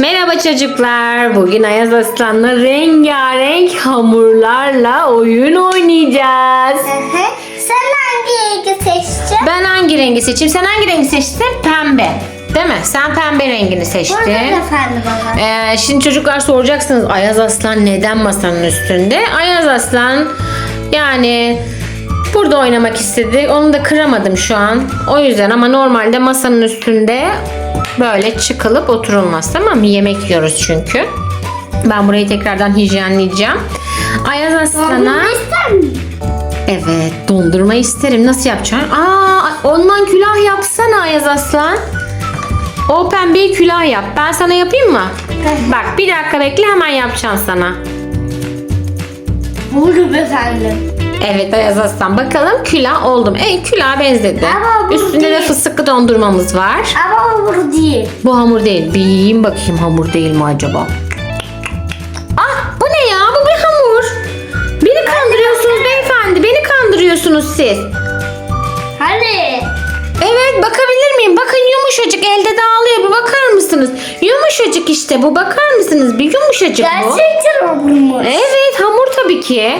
Merhaba çocuklar. Bugün Ayaz Aslan'la rengarenk hamurlarla oyun oynayacağız. Hı hı. Sen hangi rengi seçtin? Ben hangi rengi seçeyim? Sen hangi rengi seçtin? Pembe. Değil mi? Sen pembe rengini seçtin. Burada efendim baba. Ee, şimdi çocuklar soracaksınız Ayaz Aslan neden masanın üstünde? Ayaz Aslan yani burada oynamak istedi. Onu da kıramadım şu an. O yüzden ama normalde masanın üstünde böyle çıkılıp oturulmaz tamam mı? Yemek yiyoruz çünkü. Ben burayı tekrardan hijyenleyeceğim. Ayaz Aslan'a evet dondurma isterim. Nasıl yapacaksın? Aa ondan külah yapsana Ayaz Aslan. O pembeyi külah yap. Ben sana yapayım mı? Bak bir dakika bekle hemen yapacağım sana. Buyurun efendim. Evet Ayaz Aslan bakalım külah oldu mu? E külah benzedi. Ama bu Üstünde de değil. fıstıklı dondurmamız var. Ama bu değil. Bu hamur değil. Bir yiyeyim bakayım hamur değil mi acaba? Ah bu ne ya? Bu bir hamur. Beni kandırıyorsunuz beyefendi. Beni kandırıyorsunuz siz. Hani? Evet bakabilir miyim? Bakın yumuşacık elde dağılıyor. Bir bakar mısınız? Yumuşacık işte bu. Bakar mısınız? Bir yumuşacık bu. Gerçekten olmuş. Evet hamur tabii ki.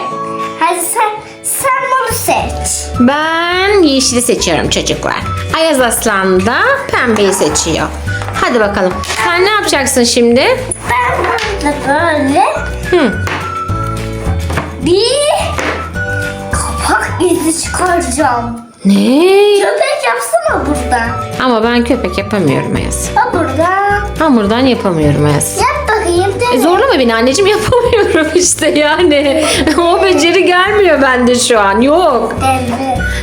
Hadi sen, sen bunu seç. Ben yeşili seçiyorum çocuklar. Ayaz Aslan da pembeyi seçiyor. Hadi bakalım. Sen ne yapacaksın şimdi? Ben burada böyle Hı. bir kapak izi çıkaracağım. Ne? Köpek yapsana burada. Ama ben köpek yapamıyorum Ayaz. Ha burada. Hamurdan yapamıyorum Ayaz. Yap E, zorlama beni anneciğim yapamıyorum işte yani. o beceri gelmiyor bende şu an. Yok.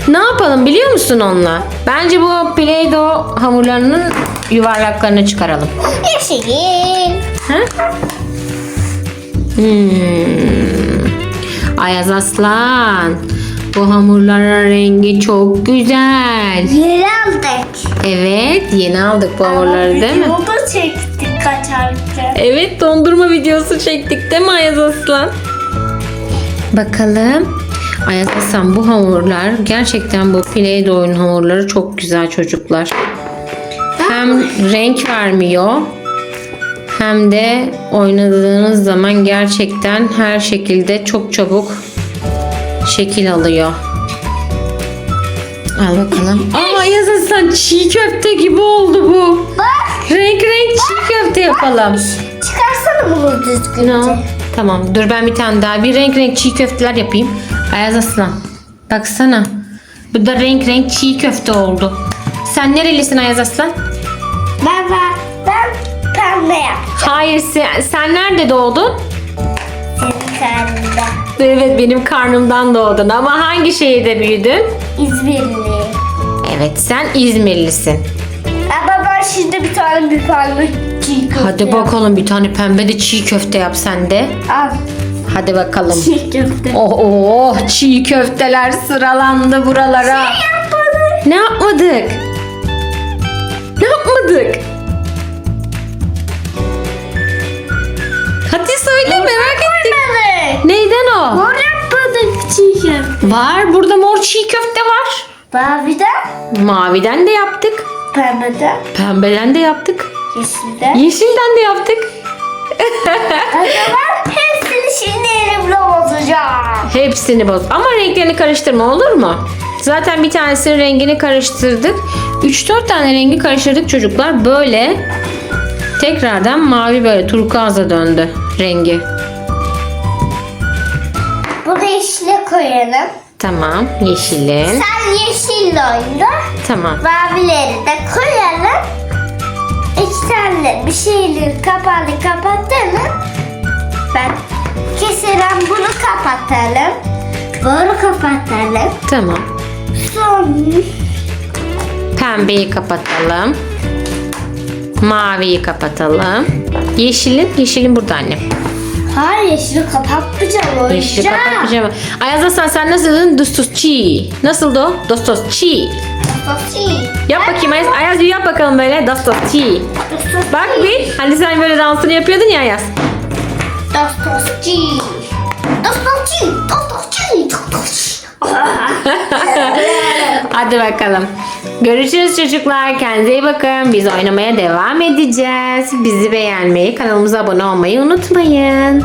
Ne yapalım biliyor musun onunla? Bence bu Play-Doh hamurlarının yuvarlaklarını çıkaralım. Yeşil. Ha? Hmm. Ayaz Aslan. Bu hamurların rengi çok güzel. Yeri aldık. Evet yeni aldık bu hamurları değil mi? Videoda çektik kaçarken. Evet dondurma videosu çektik değil mi Ayaz Aslan? Bakalım. Ayaz Aslan bu hamurlar gerçekten bu Play-Doh'un hamurları çok güzel çocuklar. Hem renk vermiyor hem de oynadığınız zaman gerçekten her şekilde çok çabuk şekil alıyor. Al bakalım. Aa Ayaz Aslan çiğ köfte gibi oldu bu. Bak. Renk renk yapalım. Çıkarsana bunu düzgünce. No. Tamam dur ben bir tane daha bir renk renk çiğ köfteler yapayım. Ayaz Aslan baksana. Bu da renk renk çiğ köfte oldu. Sen nerelisin Ayaz Aslan? Ben ben ben pembe yap. Hayır sen, sen nerede doğdun? Senin karnında. Evet benim karnımdan doğdun ama hangi şehirde büyüdün? İzmirli. Evet sen İzmirlisin. Ama ben şimdi bir tane bir pembe çiğ köfte Hadi bakalım bir tane pembe de çiğ köfte yap sen de. Al. Hadi bakalım. Çiğ köfte. Oh oh çiğ köfteler sıralandı buralara. Yapmadım. Ne yapmadık? Ne yapmadık? Hadi söyle merak ettik. Yapmadık. Neyden o? Mor yapmadık çiğ köfte. Var burada mor çiğ köfte var. Maviden, Maviden de yaptık. pembeden, Pembeden de yaptık. Yeşilden. Yeşilden de yaptık. Zaman hepsini şimdi elimle bozacağım. Hepsini boz. Ama renklerini karıştırma olur mu? Zaten bir tanesinin rengini karıştırdık. 3-4 tane rengi karıştırdık çocuklar. Böyle tekrardan mavi böyle turkuaza döndü rengi. Bunu yeşile koyalım. Tamam yeşilin. Sen yeşille oyna. Tamam. Mavileri de koyalım. Tane bir şeyleri kapalı kapatalım. Ben keselim bunu kapatalım. Bunu kapatalım. Tamam. Son Pembeyi kapatalım. Maviyi kapatalım. Yeşilin, yeşilin burada annem. Hayır yeşili kapatmayacağım Yeşili oynayacağım. kapatmayacağım. Ayaz Hasan sen nasıl dedin? Dostos çiğ. Nasıldı o? Dostos çiğ. Sosi. Yap bakayım Ayaz. Ayaz yap bakalım böyle. Dostos çiğ. Bak bir. Hani sen böyle dansını yapıyordun ya Ayaz. Dostosçi. Dostosçi. Dostosçi. Dostosçi. Hadi bakalım. Görüşürüz çocuklar. Kendinize iyi bakın. Biz oynamaya devam edeceğiz. Bizi beğenmeyi, kanalımıza abone olmayı unutmayın.